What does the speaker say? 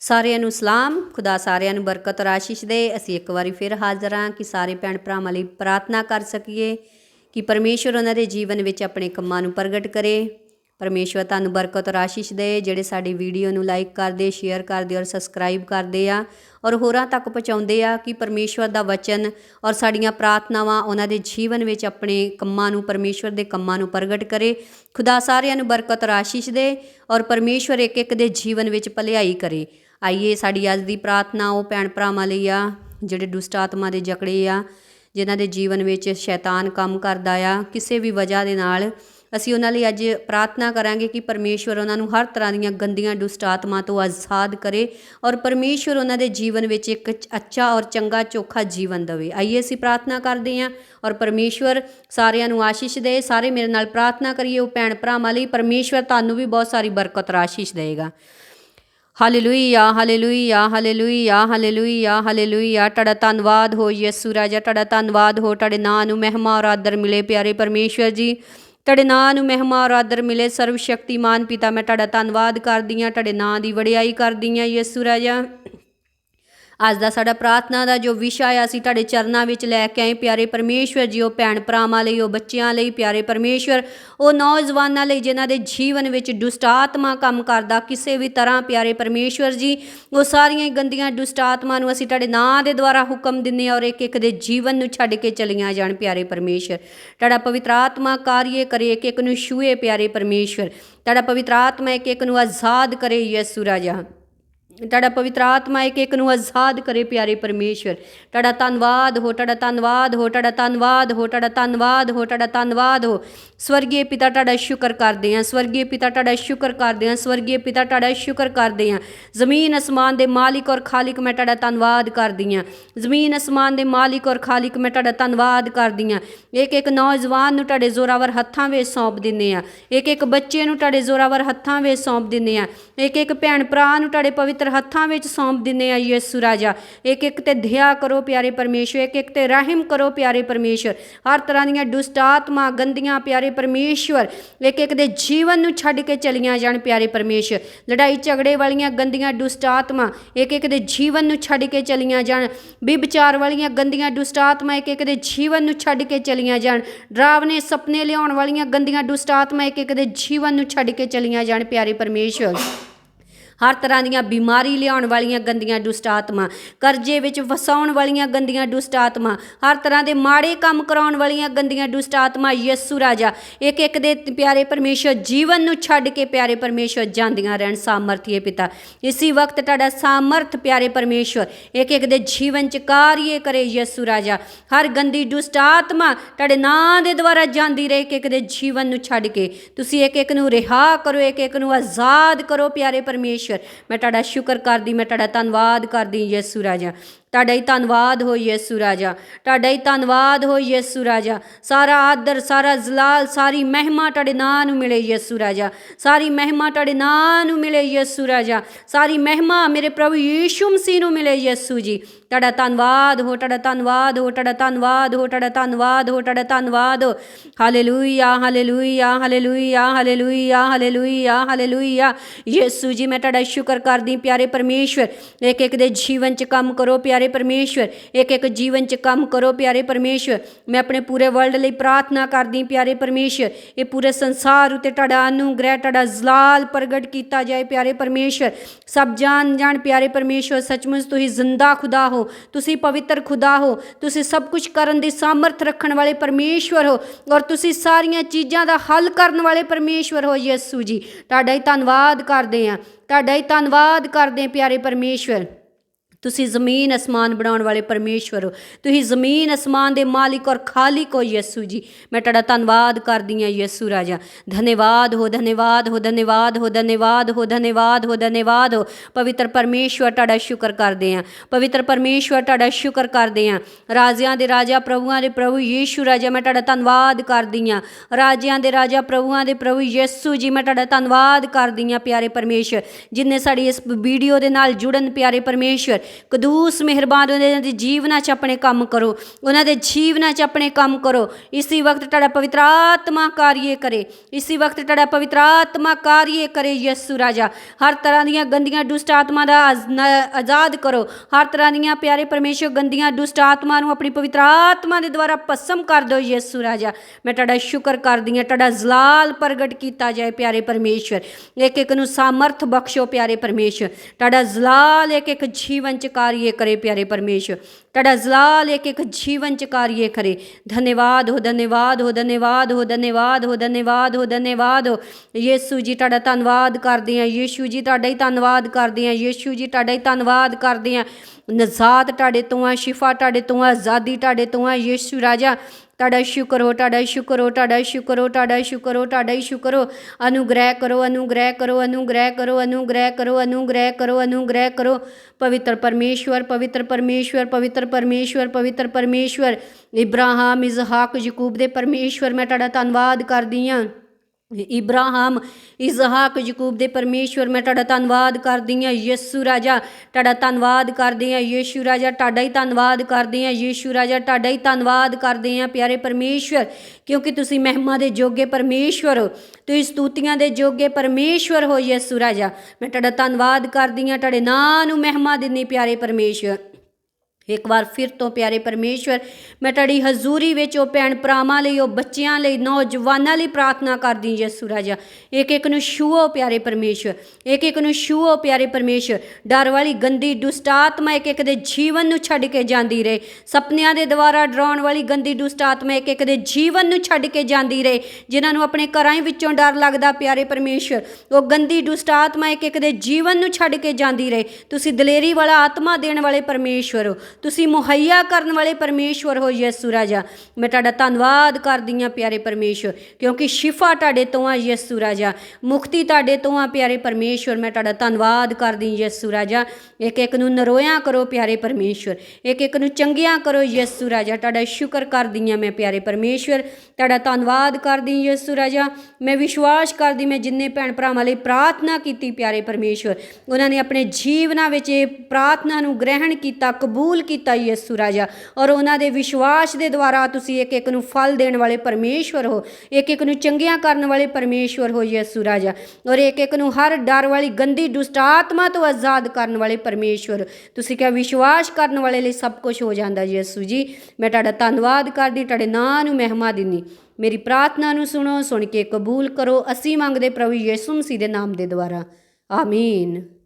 ਸਾਰਿਆਂ ਨੂੰ ਸਲਾਮ, ਖੁਦਾ ਸਾਰਿਆਂ ਨੂੰ ਬਰਕਤ ਔਰ ਆਸ਼ੀਸ਼ ਦੇ। ਅਸੀਂ ਇੱਕ ਵਾਰੀ ਫਿਰ ਹਾਜ਼ਰ ਹਾਂ ਕਿ ਸਾਰੇ ਭੈਣ ਭਰਾਵਾਂ ਲਈ ਪ੍ਰਾਰਥਨਾ ਕਰ ਸਕੀਏ ਕਿ ਪਰਮੇਸ਼ਵਰ ਉਹਨਾਂ ਦੇ ਜੀਵਨ ਵਿੱਚ ਆਪਣੇ ਕੰਮਾਂ ਨੂੰ ਪ੍ਰਗਟ ਕਰੇ। ਪਰਮੇਸ਼ਵਰ ਤੁਹਾਨੂੰ ਬਰਕਤ ਔਰ ਆਸ਼ੀਸ਼ ਦੇ, ਜਿਹੜੇ ਸਾਡੀ ਵੀਡੀਓ ਨੂੰ ਲਾਈਕ ਕਰਦੇ, ਸ਼ੇਅਰ ਕਰਦੇ ਔਰ ਸਬਸਕ੍ਰਾਈਬ ਕਰਦੇ ਆ ਔਰ ਹੋਰਾਂ ਤੱਕ ਪਹੁੰਚਾਉਂਦੇ ਆ ਕਿ ਪਰਮੇਸ਼ਵਰ ਦਾ ਵਚਨ ਔਰ ਸਾਡੀਆਂ ਪ੍ਰਾਰਥਨਾਵਾਂ ਉਹਨਾਂ ਦੇ ਜੀਵਨ ਵਿੱਚ ਆਪਣੇ ਕੰਮਾਂ ਨੂੰ, ਪਰਮੇਸ਼ਵਰ ਦੇ ਕੰਮਾਂ ਨੂੰ ਪ੍ਰਗਟ ਕਰੇ। ਖੁਦਾ ਸਾਰਿਆਂ ਨੂੰ ਬਰਕਤ ਔਰ ਆਸ਼ੀਸ਼ ਦੇ ਔਰ ਪਰਮੇਸ਼ਵਰ ਇੱਕ ਇੱਕ ਦੇ ਜੀਵਨ ਵਿੱਚ ਭਲਾਈ ਕਰੇ। ਆਈਏ, ਸਾਡੀ ਅੱਜ ਦੀ ਪ੍ਰਾਰਥਨਾ ਉਹ ਭੈਣ ਭਰਾਵਾਂ ਲਈ ਆ, ਜਿਹੜੇ ਦੁਸ਼ਟ ਆਤਮਾ ਦੇ ਜਕੜੇ ਆ, ਜਿਨ੍ਹਾਂ ਦੇ ਜੀਵਨ ਵਿੱਚ ਸ਼ੈਤਾਨ ਕੰਮ ਕਰਦਾ ਆ। ਕਿਸੇ ਵੀ ਵਜ੍ਹਾ ਦੇ ਨਾਲ ਅਸੀਂ ਉਹਨਾਂ ਲਈ ਅੱਜ ਪ੍ਰਾਰਥਨਾ ਕਰਾਂਗੇ ਕਿ ਪਰਮੇਸ਼ਵਰ ਉਹਨਾਂ ਨੂੰ ਹਰ ਤਰ੍ਹਾਂ ਦੀਆਂ ਗੰਦੀਆਂ ਦੁਸ਼ਟ ਆਤਮਾ ਤੋਂ ਆਜ਼ਾਦ ਕਰੇ ਔਰ ਪਰਮੇਸ਼ਵਰ ਉਹਨਾਂ ਦੇ ਜੀਵਨ ਵਿੱਚ ਇੱਕ ਅੱਛਾ ਔਰ ਚੰਗਾ ਚੋਖਾ ਜੀਵਨ ਦੇਵੇ। ਆਈਏ, ਅਸੀਂ ਪ੍ਰਾਰਥਨਾ ਕਰਦੇ ਹਾਂ ਔਰ ਪਰਮੇਸ਼ਵਰ ਸਾਰਿਆਂ ਨੂੰ ਆਸ਼ੀਸ਼ ਦੇ, ਸਾਰੇ ਮੇਰੇ ਨਾਲ ਪ੍ਰਾਰਥਨਾ ਕਰੀਏ ਉਹ ਭੈਣ ਭਰਾਵਾਂ ਲਈ। ਪਰਮੇਸ਼ਵਰ ਤੁਹਾਨੂੰ ਵੀ ਬਹੁਤ ਸਾਰੀ ਬਰਕਤ ਔਰ ਆਸ਼ੀਸ਼ ਦੇਗਾ hallelujah hallelujah hallelujah hallelujah hallelujah ਤੁਹਾਡਾ ਧੰਨਵਾਦ ਹੋ ਯਿਸੂ ਰਾਜਾ ਤੁਹਾਡਾ ਧੰਨਵਾਦ ਹੋ ਤੁਹਾਡੇ ਨਾਂ ਨੂੰ ਮਹਿਮਾ ਔਰ ਆਦਰ ਮਿਲੇ ਪਿਆਰੇ ਪਰਮੇਸ਼ਵਰ ਜੀ। ਤੁਹਾਡੇ ਨਾਂ ਨੂੰ ਮਹਿਮਾ ਔਰ ਆਦਰ ਮਿਲੇ ਸਰਵ ਸ਼ਕਤੀਮਾਨ ਪਿਤਾ, ਮੈਂ ਤੁਹਾਡਾ ਧੰਨਵਾਦ ਕਰਦੀ ਹਾਂ, ਤੁਹਾਡੇ ਨਾਂ ਦੀ ਵਡਿਆਈ ਕਰਦੀ ਹਾਂ ਯਿਸੂ ਰਾਜਾ। ਅੱਜ ਦਾ ਸਾਡਾ ਪ੍ਰਾਰਥਨਾ ਦਾ ਜੋ ਵਿਸ਼ਾ ਆ, ਅਸੀਂ ਤੁਹਾਡੇ ਚਰਨਾਂ ਵਿੱਚ ਲੈ ਕੇ ਆਏ। ਪਿਆਰੇ ਪਰਮੇਸ਼ਵਰ ਜੀ, ਉਹ ਭੈਣ ਭਰਾਵਾਂ ਲਈ, ਉਹ ਬੱਚਿਆਂ ਲਈ, ਪਿਆਰੇ ਪਰਮੇਸ਼ਵਰ, ਉਹ ਨੌਜਵਾਨਾਂ ਲਈ, ਜਿਨ੍ਹਾਂ ਦੇ ਜੀਵਨ ਵਿੱਚ ਦੁਸ਼ਟ ਆਤਮਾ ਕੰਮ ਕਰਦਾ, ਕਿਸੇ ਵੀ ਤਰ੍ਹਾਂ, ਪਿਆਰੇ ਪਰਮੇਸ਼ਵਰ ਜੀ, ਉਹ ਸਾਰੀਆਂ ਗੰਦੀਆਂ ਦੁਸ਼ਟ ਆਤਮਾ ਨੂੰ ਅਸੀਂ ਤੁਹਾਡੇ ਨਾਂ ਦੇ ਦੁਆਰਾ ਹੁਕਮ ਦਿੰਨੇ ਹਾਂ ਔਰ ਇੱਕ ਇੱਕ ਦੇ ਜੀਵਨ ਨੂੰ ਛੱਡ ਕੇ ਚਲੀਆਂ ਜਾਣ, ਪਿਆਰੇ ਪਰਮੇਸ਼ਵਰ। ਤੁਹਾਡਾ ਪਵਿੱਤਰ ਆਤਮਾ ਕਾਰਜ ਕਰੇ ਇੱਕ ਇੱਕ ਨੂੰ ਛੂਏ, ਪਿਆਰੇ ਪਰਮੇਸ਼ਵਰ। ਤੁਹਾਡਾ ਪਵਿੱਤਰ ਆਤਮਾ ਇੱਕ ਇੱਕ ਨੂੰ ਆਜ਼ਾਦ ਕਰੇ, ਯਿਸੂ ਰਾਜਾ। ਤੁਹਾਡਾ ਪਵਿੱਤਰ ਆਤਮਾ ਇੱਕ ਇੱਕ ਨੂੰ ਆਜ਼ਾਦ ਕਰੇ ਪਿਆਰੇ ਪਰਮੇਸ਼ਵਰ। ਤੁਹਾਡਾ ਧੰਨਵਾਦ ਹੋ, ਤੁਹਾਡਾ ਧੰਨਵਾਦ ਹੋ, ਤੁਹਾਡਾ ਧੰਨਵਾਦ ਹੋ, ਤੁਹਾਡਾ ਧੰਨਵਾਦ ਹੋ, ਤੁਹਾਡਾ ਧੰਨਵਾਦ ਹੋ। ਸਵਰਗੀ ਪਿਤਾ ਤੁਹਾਡਾ ਸ਼ੁਕਰ ਕਰਦੇ ਹਾਂ ਸਵਰਗੀ ਪਿਤਾ ਤੁਹਾਡਾ ਸ਼ੁਕਰ ਕਰਦੇ ਹਾਂ ਸਵਰਗੀ ਪਿਤਾ ਤੁਹਾਡਾ ਸ਼ੁਕਰ ਕਰਦੇ ਹਾਂ। ਜ਼ਮੀਨ ਅਸਮਾਨ ਦੇ ਮਾਲਿਕ ਔਰ ਖਾਲਿਕ ਮੈਂ ਤੁਹਾਡਾ ਧੰਨਵਾਦ ਕਰਦੀ ਹਾਂ। ਜ਼ਮੀਨ ਅਸਮਾਨ ਦੇ ਮਾਲਿਕ ਔਰ ਖਾਲਿਕ ਮੈਂ ਤੁਹਾਡਾ ਧੰਨਵਾਦ ਕਰਦੀ ਹਾਂ। ਇੱਕ ਇੱਕ ਨੌਜਵਾਨ ਨੂੰ ਤੁਹਾਡੇ ਜ਼ੋਰਾਵਰ ਹੱਥਾਂ ਵਿੱਚ ਸੌਂਪ ਦਿੰਨੇ ਆ ਇੱਕ ਇੱਕ ਬੱਚੇ ਨੂੰ ਤੁਹਾਡੇ ਜ਼ੋਰਾਵਰ ਹੱਥਾਂ ਵਿੱਚ ਸੌਂਪ ਦਿੰਨੇ ਆ ਇੱਕ ਇੱਕ ਭੈਣ ਭਰਾ ਨੂੰ ਤੁਹਾਡੇ ਪਵਿੱਤਰ ਹੱਥਾਂ ਵਿੱਚ ਸੌਂਪ ਦਿੰਨੇ ਆ ਯਿਸੂ ਰਾਜਾ ਇੱਕ ਇੱਕ ਤੇ ਦਇਆ ਕਰੋ ਪਿਆਰੇ ਪਰਮੇਸ਼ਰ ਇੱਕ ਇੱਕ ਤੇ ਰਹਿਮ ਕਰੋ ਪਿਆਰੇ ਪਰਮੇਸ਼ਰ। ਹਰ ਤਰ੍ਹਾਂ ਦੀਆਂ ਦੁਸ਼ਟ ਆਤਮਾ, ਗੰਦੀਆਂ ਪਿਆਰੇ ਪਰਮੇਸ਼ਰ ਇੱਕ ਇੱਕ ਦੇ ਜੀਵਨ ਨੂੰ ਛੱਡ ਕੇ ਚਲੀਆਂ ਜਾਣ ਪਿਆਰੇ ਪਰਮੇਸ਼ਰ। ਲੜਾਈ ਝਗੜੇ ਵਾਲੀਆਂ ਗੰਦੀਆਂ ਦੁਸ਼ਟ ਆਤਮਾ ਇੱਕ ਇੱਕ ਦੇ ਜੀਵਨ ਨੂੰ ਛੱਡ ਕੇ ਚਲੀਆਂ ਜਾਣ। ਵਿਭਚਾਰ ਵਾਲੀਆਂ ਗੰਦੀਆਂ ਦੁਸ਼ਟ ਆਤਮਾ ਇੱਕ ਇੱਕ ਦੇ ਜੀਵਨ ਨੂੰ ਛੱਡ ਕੇ ਚਲੀਆਂ ਜਾਣ। ਡਰਾਵਨੇ ਸੁਪਨੇ ਲਿਆਉਣ ਵਾਲੀਆਂ ਗੰਦੀਆਂ ਦੁਸ਼ਟ ਆਤਮਾ ਇੱਕ ਇੱਕ ਦੇ ਜੀਵਨ ਨੂੰ ਛੱਡ ਕੇ ਚਲੀਆਂ ਜਾਣ ਪਿਆਰੇ ਪਰਮੇਸ਼ਰ। ਹਰ ਤਰ੍ਹਾਂ ਦੀਆਂ ਬਿਮਾਰੀ ਲਿਆਉਣ ਵਾਲੀਆਂ ਗੰਦੀਆਂ ਦੁਸ਼ਟ ਆਤਮਾ ਕਰਜ਼ੇ ਵਿੱਚ ਵਸਾਉਣ ਵਾਲੀਆਂ ਗੰਦੀਆਂ ਦੁਸ਼ਟ ਆਤਮਾ ਹਰ ਤਰ੍ਹਾਂ ਦੇ ਮਾੜੇ ਕੰਮ ਕਰਾਉਣ ਵਾਲੀਆਂ ਗੰਦੀਆਂ ਦੁਸ਼ਟ ਆਤਮਾ ਯਿਸੂ ਰਾਜਾ। ਇੱਕ ਇੱਕ ਦੇ ਪਿਆਰੇ ਪਰਮੇਸ਼ਰ ਜੀਵਨ ਨੂੰ ਛੱਡ ਕੇ ਪਿਆਰੇ ਪਰਮੇਸ਼ਰ ਜਾਂਦੀਆਂ ਰਹਿਣ ਸਾਮਰਥੀਏ ਪਿਤਾ। ਇਸੀ ਵਕਤ ਤੁਹਾਡਾ ਸਾਮਰਥ ਪਿਆਰੇ ਪਰਮੇਸ਼ਰ ਇੱਕ ਇੱਕ ਦੇ ਜੀਵਨ ਚ ਕਾਰਜ ਕਰੇ ਯਿਸੂ ਰਾਜਾ। ਹਰ ਗੰਦੀ ਦੁਸ਼ਟ ਆਤਮਾ ਤੁਹਾਡੇ ਨਾਂ ਦੇ ਦੁਆਰਾ ਜਾਂਦੀ ਰਹੇ ਇੱਕ ਇੱਕ ਦੇ ਜੀਵਨ ਨੂੰ ਛੱਡ ਕੇ। ਤੁਸੀਂ ਇੱਕ ਇੱਕ ਨੂੰ ਰਿਹਾ ਕਰੋ ਇੱਕ ਇੱਕ ਨੂੰ ਆਜ਼ਾਦ ਕਰੋ ਪਿਆਰੇ ਪਰਮੇਸ਼ਰ। ਮੈਂ ਤੁਹਾਡਾ ਸ਼ੁਕਰ ਕਰਦੀ, ਮੈਂ ਤੁਹਾਡਾ ਧੰਨਵਾਦ ਕਰਦੀ ਯਿਸੂ ਰਾਜਾ। ਤੁਹਾਡਾ ਹੀ ਧੰਨਵਾਦ ਹੋ ਯਿਸੂ ਰਾਜਾ। ਤੁਹਾਡਾ ਹੀ ਧੰਨਵਾਦ ਹੋ ਯਿਸੂ ਰਾਜਾ। ਸਾਰਾ ਆਦਰ, ਸਾਰਾ ਜ਼ਲਾਲ, ਸਾਰੀ ਮਹਿਮਾ ਤੁਹਾਡੇ ਨਾਂ ਨੂੰ ਮਿਲੇ ਯਿਸੂ ਰਾਜਾ। ਸਾਰੀ ਮਹਿਮਾ ਤੁਹਾਡੇ ਨਾਂ ਨੂੰ ਮਿਲੇ ਯਿਸੂ ਰਾਜਾ। ਸਾਰੀ ਮਹਿਮਾ ਮੇਰੇ ਪ੍ਰਭੂ ਯੀਸ਼ੂ ਮਸੀਹ ਨੂੰ ਮਿਲੇ ਯਿਸੂ ਜੀ। ਤੁਹਾਡਾ ਧੰਨਵਾਦ, ਹੋ ਤੁਹਾਡਾ ਧੰਨਵਾਦ, ਹੋ ਤੁਹਾਡਾ ਧੰਨਵਾਦ, ਹੋ ਤੁਹਾਡਾ ਧੰਨਵਾਦ, ਹੋ ਤੁਹਾਡਾ ਧੰਨਵਾਦ। ਹੋ hallelujah hallelujah hallelujah hallelujah hallelujah hallelujah Yisu ji, ਮੈਂ ਤੁਹਾਡਾ ਸ਼ੁਕਰ ਕਰਦੀ ਪਿਆਰੇ ਪਰਮੇਸ਼ਵਰ। ਇੱਕ ਇੱਕ ਦੇ ਜੀਵਨ 'ਚ ਕੰਮ ਕਰੋ, ਪਿਆਰੇ ਪਰਮੇਸ਼ਵਰ। ਇੱਕ ਇੱਕ ਜੀਵਨ 'ਚ ਕੰਮ ਕਰੋ, ਪਿਆਰੇ ਪਰਮੇਸ਼ਵਰ। ਮੈਂ ਆਪਣੇ ਪੂਰੇ ਵਰਲਡ ਲਈ ਪ੍ਰਾਰਥਨਾ ਕਰਦੀ ਪਿਆਰੇ ਪਰਮੇਸ਼ਵਰ। ਇਹ ਪੂਰੇ ਸੰਸਾਰ ਉਤੇ ਤੁਹਾਡਾ ਅਨੁਗ੍ਰਹਿ, ਤੁਹਾਡਾ ਜ਼ਲਾਲ ਪ੍ਰਗਟ ਕੀਤਾ ਜਾਏ, ਪਿਆਰੇ ਪਰਮੇਸ਼ਵਰ। ਸਭ ਜਾਣ ਜਾਣ ਪਿਆਰੇ ਪਰਮੇਸ਼ਵਰ, ਸੱਚਮੁੱਚ ਤੁਸੀਂ ਜ਼ਿੰਦਾ ਖੁਦਾ ਹੋ। ਤੁਸੀਂ ਪਵਿੱਤਰ ਖੁਦਾ ਹੋ, ਤੁਸੀਂ ਸਭ ਕੁਝ ਕਰਨ ਦੀ ਸਾਮਰਥ ਰੱਖਣ ਵਾਲੇ ਪਰਮੇਸ਼ਵਰ ਹੋ ਔਰ ਤੁਸੀਂ ਸਾਰੀਆਂ ਚੀਜ਼ਾਂ ਦਾ ਹੱਲ ਕਰਨ ਵਾਲੇ ਪਰਮੇਸ਼ਵਰ ਹੋ ਯਿਸੂ ਜੀ। ਤੁਹਾਡਾ ਹੀ ਧੰਨਵਾਦ ਕਰਦੇ ਹਾਂ, ਤੁਹਾਡਾ ਹੀ ਧੰਨਵਾਦ ਕਰਦੇ ਪਿਆਰੇ ਪਰਮੇਸ਼ਵਰ। ਤੁਸੀਂ ਜ਼ਮੀਨ ਅਸਮਾਨ ਬਣਾਉਣ ਵਾਲੇ ਪਰਮੇਸ਼ਵਰ ਹੋ। ਤੁਸੀਂ ਜ਼ਮੀਨ ਅਸਮਾਨ ਦੇ ਮਾਲਿਕ ਔਰ ਖਾਲਿਕ ਹੋ ਯਿਸੂ ਜੀ। ਮੈਂ ਤੁਹਾਡਾ ਧੰਨਵਾਦ ਕਰਦੀ ਹਾਂ ਯਿਸੂ ਰਾਜਾ। ਧੰਨਵਾਦ ਹੋ ਧੰਨਵਾਦ ਹੋ ਧੰਨਵਾਦ ਹੋ ਧੰਨਵਾਦ ਹੋ ਧੰਨਵਾਦ ਹੋ ਧੰਨਵਾਦ ਹੋ। ਪਵਿੱਤਰ ਪਰਮੇਸ਼ਵਰ ਤੁਹਾਡਾ ਸ਼ੁਕਰ ਕਰਦੇ ਹਾਂ। ਪਵਿੱਤਰ ਪਰਮੇਸ਼ਵਰ ਤੁਹਾਡਾ ਸ਼ੁਕਰ ਕਰਦੇ ਹਾਂ। ਰਾਜਿਆਂ ਦੇ ਰਾਜਾ, ਪ੍ਰਭੂਆਂ ਦੇ ਪ੍ਰਭੂ ਯੀਸ਼ੂ ਰਾਜਾ, ਮੈਂ ਤੁਹਾਡਾ ਧੰਨਵਾਦ ਕਰਦੀ ਹਾਂ। ਰਾਜਿਆਂ ਦੇ ਰਾਜਾ, ਪ੍ਰਭੂਆਂ ਦੇ ਪ੍ਰਭੂ ਯਿਸੂ ਜੀ, ਮੈਂ ਤੁਹਾਡਾ ਧੰਨਵਾਦ ਕਰਦੀ ਹਾਂ, ਪਿਆਰੇ ਪਰਮੇਸ਼ਵਰ। ਜਿਨਨੇ ਸਾਡੀ ਇਸ ਵੀਡੀਓ ਦੇ ਨਾਲ ਜੁੜਨ, ਪਿਆਰੇ ਪਰਮੇਸ਼ਵਰ ਕਦੂਸ ਮਿਹਰਬਾਨ ਉਹਨਾਂ ਦੇ ਜੀਵਨਾਂ 'ਚ ਆਪਣੇ ਕੰਮ ਕਰੋ, ਉਹਨਾਂ ਦੇ ਜੀਵਨਾਂ 'ਚ ਆਪਣੇ ਕੰਮ ਕਰੋ। ਇਸੇ ਵਕਤ ਤੁਹਾਡਾ ਪਵਿੱਤਰ ਆਤਮਾ ਕਾਰਿਏ ਕਰੇ, ਇਸੇ ਵਕਤ ਤੁਹਾਡਾ ਪਵਿੱਤਰ ਆਤਮਾ ਕਾਰਿਏ ਕਰੇ ਯਿਸੂ ਰਾਜਾ। ਹਰ ਤਰ੍ਹਾਂ ਦੀਆਂ ਗੰਦੀਆਂ ਦੁਸ਼ਟ ਆਤਮਾ ਦਾ ਆਜ਼ਾਦ ਕਰੋ। ਹਰ ਤਰ੍ਹਾਂ ਦੀਆਂ ਪਿਆਰੇ ਪਰਮੇਸ਼ਰ ਗੰਦੀਆਂ ਦੁਸ਼ਟ ਆਤਮਾ ਨੂੰ ਆਪਣੀ ਪਵਿੱਤਰ ਆਤਮਾ ਦੇ ਦੁਆਰਾ ਭਸਮ ਕਰ ਦਿਓ ਯਿਸੂ ਰਾਜਾ। ਮੈਂ ਤੁਹਾਡਾ ਸ਼ੁਕਰ ਕਰਦੀ ਹਾਂ, ਤੁਹਾਡਾ ਜ਼ਲਾਲ ਪ੍ਰਗਟ ਕੀਤਾ ਜਾਏ ਪਿਆਰੇ ਪਰਮੇਸ਼ਰ। ਇੱਕ ਇੱਕ ਨੂੰ ਸਾਮਰਥ ਬਖਸ਼ੋ ਪਿਆਰੇ ਪਰਮੇਸ਼ਰ। ਤੁਹਾਡਾ ਜ਼ਲਾਲ ਇੱਕ ਇੱਕ ਜੀਵਨ ਚ ਕਾਰਿਏ ਕਰੇ ਪਿਆਰੇ ਪਰਮੇਸ਼ਰ ਤੁਹਾਡਾ ਜ਼ਲਾਲ ਇੱਕ ਇੱਕ ਜੀਵਨ ਚ ਕਾਰਿਏ ਕਰੇ ਧੰਨਵਾਦ ਹੋ ਧੰਨਵਾਦ ਹੋ ਧੰਨਵਾਦ ਹੋ ਧੰਨਵਾਦ ਹੋ ਧੰਨਵਾਦ ਹੋ ਧੰਨਵਾਦ ਹੋ ਯੀਸ਼ੂ ਜੀ ਤੁਹਾਡਾ ਧੰਨਵਾਦ ਕਰਦੇ ਆ ਯੀਸ਼ੂ ਜੀ ਤੁਹਾਡਾ ਹੀ ਧੰਨਵਾਦ ਕਰਦੇ ਹਾਂ ਯੀਸ਼ੂ ਜੀ ਤੁਹਾਡਾ ਹੀ ਧੰਨਵਾਦ ਕਰਦੇ ਹਾਂ ਨਜ਼ਾਤ ਤੁਹਾਡੇ ਤੋਂ ਆ ਸ਼ਿਫਾ ਤੁਹਾਡੇ ਤੋਂ ਆ ਆਜ਼ਾਦੀ ਤੁਹਾਡੇ ਤੋਂ ਆ ਯੀਸ਼ੂ ਰਾਜਾ ਤੁਹਾਡਾ ਸ਼ੁਕਰ ਹੋ ਤੁਹਾਡਾ ਸ਼ੁਕਰ ਹੋ ਤੁਹਾਡਾ ਸ਼ੁਕਰ ਹੋ ਤੁਹਾਡਾ ਸ਼ੁਕਰ ਹੋ ਤੁਹਾਡਾ ਹੀ ਸ਼ੁਕਰ ਹੋ ਅਨੁਗ੍ਰਹਿ ਕਰੋ ਅਨੁਗ੍ਰਹਿ ਕਰੋ ਅਨੁਗ੍ਰਹਿ ਕਰੋ ਅਨੁਗ੍ਰਹਿ ਕਰੋ ਅਨੁਗ੍ਰਹਿ ਕਰੋ ਅਨੁਗ੍ਰਹਿ ਕਰੋ। ਪਵਿੱਤਰ ਪਰਮੇਸ਼ਵਰ ਪਵਿੱਤਰ ਪਰਮੇਸ਼ਵਰ ਪਵਿੱਤਰ ਪਰਮੇਸ਼ਵਰ ਪਵਿੱਤਰ ਪਰਮੇਸ਼ਵਰ। ਇਬਰਾਹਿਮ ਇਜ਼ਹਾਕ ਯਕੂਬ ਦੇ ਪਰਮੇਸ਼ਵਰ, ਮੈਂ ਤੁਹਾਡਾ ਧੰਨਵਾਦ ਕਰਦੀ ਹਾਂ। ਇਬਰਾਹਿਮ ਇਜ਼ਹਾਕ ਯਕੂਬ ਦੇ ਪਰਮੇਸ਼ਵਰ, ਮੈਂ ਤੁਹਾਡਾ ਧੰਨਵਾਦ ਕਰਦੀ ਹਾਂ, ਯਿਸੂ ਰਾਜਾ, ਤੁਹਾਡਾ ਧੰਨਵਾਦ ਕਰਦੇ ਹਾਂ, ਯੀਸ਼ੂ ਰਾਜਾ, ਤੁਹਾਡਾ ਹੀ ਧੰਨਵਾਦ ਕਰਦੇ ਹਾਂ, ਯੀਸ਼ੂ ਰਾਜਾ, ਤੁਹਾਡਾ ਹੀ ਧੰਨਵਾਦ ਕਰਦੇ ਹਾਂ, ਪਿਆਰੇ ਪਰਮੇਸ਼ਵਰ, ਕਿਉਂਕਿ ਤੁਸੀਂ ਮਹਿਮਾ ਦੇ ਜੋਗੇ ਪਰਮੇਸ਼ਵਰ ਹੋ, ਤੁਸੀਂ ਸਤੂਤੀਆਂ ਦੇ ਜੋਗੇ ਪਰਮੇਸ਼ਵਰ ਹੋ, ਯਿਸੂ ਰਾਜਾ। ਮੈਂ ਤੁਹਾਡਾ ਧੰਨਵਾਦ ਕਰਦੀ ਹਾਂ, ਤੁਹਾਡੇ ਨਾਂ ਨੂੰ ਮਹਿਮਾ ਦਿੰਨੀ ਪਿਆਰੇ ਪਰਮੇਸ਼ਵਰ। ਇੱਕ ਵਾਰ ਫਿਰ ਤੋਂ ਪਿਆਰੇ ਪਰਮੇਸ਼ਵਰ, ਮੈਂ ਤੁਹਾਡੀ ਹਜ਼ੂਰੀ ਵਿੱਚ ਉਹ ਭੈਣ ਭਰਾਵਾਂ ਲਈ, ਉਹ ਬੱਚਿਆਂ ਲਈ, ਨੌਜਵਾਨਾਂ ਲਈ ਪ੍ਰਾਰਥਨਾ ਕਰਦੀ ਯਿਸੂ ਰਾਜਾ। ਇੱਕ ਇੱਕ ਨੂੰ ਛੂਓ ਪਿਆਰੇ ਪਰਮੇਸ਼ਵਰ ਇੱਕ ਇੱਕ ਨੂੰ ਛੂਓ ਪਿਆਰੇ ਪਰਮੇਸ਼ਵਰ। ਡਰ ਵਾਲੀ, ਗੰਦੀ, ਦੁਸ਼ਟ ਆਤਮਾ ਇੱਕ ਇੱਕ ਦੇ ਜੀਵਨ ਨੂੰ ਛੱਡ ਕੇ ਜਾਂਦੀ ਰਹੇ। ਸੁਪਨਿਆਂ ਦੇ ਦੁਆਰਾ ਡਰਾਉਣ ਵਾਲੀ, ਗੰਦੀ, ਦੁਸ਼ਟ ਆਤਮਾ ਇੱਕ ਇੱਕ ਦੇ ਜੀਵਨ ਨੂੰ ਛੱਡ ਕੇ ਜਾਂਦੀ ਰਹੇ। ਜਿਨ੍ਹਾਂ ਨੂੰ ਆਪਣੇ ਘਰਾਂ ਵਿੱਚੋਂ ਡਰ ਲੱਗਦਾ ਪਿਆਰੇ ਪਰਮੇਸ਼ਵਰ, ਉਹ ਗੰਦੀ, ਦੁਸ਼ਟ ਆਤਮਾ ਇੱਕ ਇੱਕ ਦੇ ਜੀਵਨ ਨੂੰ ਛੱਡ ਕੇ ਜਾਂਦੀ ਰਹੇ। ਤੁਸੀਂ ਦਲੇਰੀ ਵਾਲਾ ਆਤਮਾ ਦੇਣ ਵਾਲੇ ਪਰਮੇਸ਼ਵਰ ਹੋ। ਤੁਸੀਂ ਮੁਹੱਈਆ ਕਰਨ ਵਾਲੇ ਪਰਮੇਸ਼ਵਰ ਹੋ ਯਿਸੂ ਰਾਜਾ। ਮੈਂ ਤੁਹਾਡਾ ਧੰਨਵਾਦ ਕਰਦੀ ਹਾਂ ਪਿਆਰੇ ਪਰਮੇਸ਼ਵਰ, ਕਿਉਂਕਿ ਸ਼ਿਫਾ ਤੁਹਾਡੇ ਤੋਂ ਆ ਯਿਸੂ ਰਾਜਾ। ਮੁਕਤੀ ਤੁਹਾਡੇ ਤੋਂ ਆ ਪਿਆਰੇ ਪਰਮੇਸ਼ਵਰ, ਮੈਂ ਤੁਹਾਡਾ ਧੰਨਵਾਦ ਕਰਦੀ ਯਿਸੂ ਰਾਜਾ। ਇੱਕ ਇੱਕ ਨੂੰ ਨਰੋਇਆ ਕਰੋ ਪਿਆਰੇ ਪਰਮੇਸ਼ਵਰ ਇੱਕ ਇੱਕ ਨੂੰ ਚੰਗਿਆਂ ਕਰੋ ਯਿਸੂ ਰਾਜਾ। ਤੁਹਾਡਾ ਸ਼ੁਕਰ ਕਰਦੀ ਹਾਂ ਮੈਂ ਪਿਆਰੇ ਪਰਮੇਸ਼ਵਰ, ਤੁਹਾਡਾ ਧੰਨਵਾਦ ਕਰਦੀ ਯਿਸੂ ਰਾਜਾ। ਮੈਂ ਵਿਸ਼ਵਾਸ ਕਰਦੀ ਮੈਂ ਜਿੰਨੇ ਭੈਣ ਭਰਾਵਾਂ ਲਈ ਪ੍ਰਾਰਥਨਾ ਕੀਤੀ ਪਿਆਰੇ ਪਰਮੇਸ਼ਵਰ, ਉਹਨਾਂ ਨੇ ਆਪਣੇ ਜੀਵਨਾਂ ਵਿੱਚ ਇਹ ਪ੍ਰਾਰਥਨਾ ਨੂੰ ਗ੍ਰਹਿਣ ਕੀਤਾ, ਕਬੂਲ ਕੀਤਾ ਯਿਸੂ ਰਾਜਾ। ਔਰ ਉਹਨਾਂ ਦੇ ਵਿਸ਼ਵਾਸ ਦੇ ਦੁਆਰਾ ਤੁਸੀਂ ਇੱਕ ਇੱਕ ਨੂੰ ਫਲ ਦੇਣ ਵਾਲੇ ਪਰਮੇਸ਼ਵਰ ਹੋ। ਇੱਕ ਇੱਕ ਨੂੰ ਚੰਗੀਆਂ ਕਰਨ ਵਾਲੇ ਪਰਮੇਸ਼ਵਰ ਹੋ ਯਿਸੂ ਰਾਜਾ। ਔਰ ਇੱਕ ਇੱਕ ਨੂੰ ਹਰ ਡਰ ਵਾਲੀ, ਗੰਦੀ, ਦੁਸ਼ਟ ਆਤਮਾ ਤੋਂ ਆਜ਼ਾਦ ਕਰਨ ਵਾਲੇ ਪਰਮੇਸ਼ਵਰ ਤੁਸੀਂ ਕਿਹਾ ਵਿਸ਼ਵਾਸ ਕਰਨ ਵਾਲੇ ਲਈ ਸਭ ਕੁਝ ਹੋ ਜਾਂਦਾ ਯਿਸੂ ਜੀ। ਮੈਂ ਤੁਹਾਡਾ ਧੰਨਵਾਦ ਕਰਦੀ, ਤੁਹਾਡੇ ਨਾਂ ਨੂੰ ਮਹਿਮਾ ਦਿੰਨੀ ਮੇਰੀ ਪ੍ਰਾਰਥਨਾ ਨੂੰ ਸੁਣੋ, ਸੁਣ ਕੇ ਕਬੂਲ ਕਰੋ। ਅਸੀਂ ਮੰਗਦੇ ਪ੍ਰਭੂ ਯਿਸੂ ਮਸੀਹ ਦੇ ਨਾਮ ਦੇ ਦੁਆਰਾ। ਆਮੀਨ।